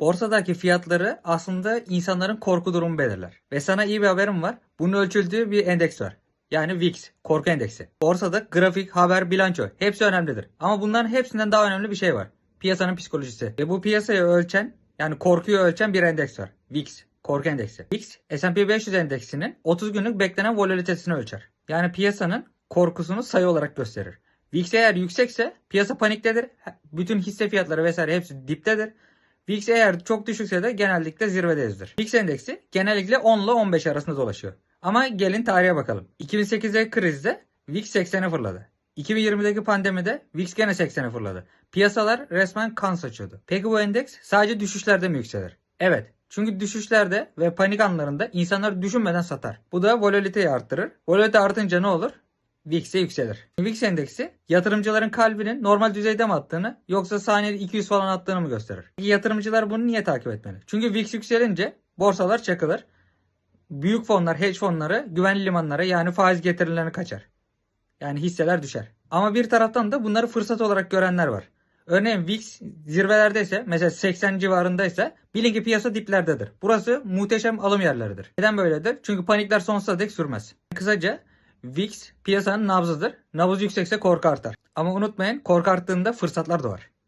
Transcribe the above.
Borsadaki fiyatları aslında insanların korku durumu belirler. Ve sana iyi bir haberim var. Bunun ölçüldüğü bir endeks var. Yani VIX, korku endeksi. Borsada grafik, haber, bilanço hepsi önemlidir. Ama bunların hepsinden daha önemli bir şey var. Piyasanın psikolojisi. Ve bu piyasayı ölçen, yani korkuyu ölçen bir endeks var. VIX, korku endeksi. VIX, S&P 500 endeksinin 30 günlük beklenen volatilitesini ölçer. Yani piyasanın korkusunu sayı olarak gösterir. VIX eğer yüksekse piyasa paniktedir. Bütün hisse fiyatları vesaire hepsi diptedir. VIX eğer çok düşükse de genellikle zirvedeyizdir. VIX endeksi genellikle 10 ile 15 arasında dolaşıyor. Ama gelin tarihe bakalım. 2008'deki krizde VIX 80'e fırladı. 2020'deki pandemide VIX gene 80'e fırladı. Piyasalar resmen kan saçıyordu. Peki bu endeks sadece düşüşlerde mi yükselir? Evet. Çünkü düşüşlerde ve panik anlarında insanlar düşünmeden satar. Bu da volatiliteyi arttırır. Volatilite artınca ne olur? VIX'e yükselir. VIX endeksi yatırımcıların kalbinin normal düzeyde mi attığını yoksa saniyede 200 falan attığını mı gösterir? Peki yatırımcılar bunu niye takip etmeli? Çünkü VIX yükselince borsalar çakılır. Büyük fonlar, hedge fonları güvenli limanlara yani faiz getirilerini kaçar. Yani hisseler düşer. Ama bir taraftan da bunları fırsat olarak görenler var. Örneğin VIX zirvelerdeyse mesela 80 civarındaysa bilin ki piyasa diplerdedir. Burası muhteşem alım yerleridir. Neden böyledir? Çünkü panikler sonsuza dek sürmez. Kısaca VIX piyasanın nabzıdır. Nabız yüksekse korku artar. Ama unutmayın korku arttığında fırsatlar da var.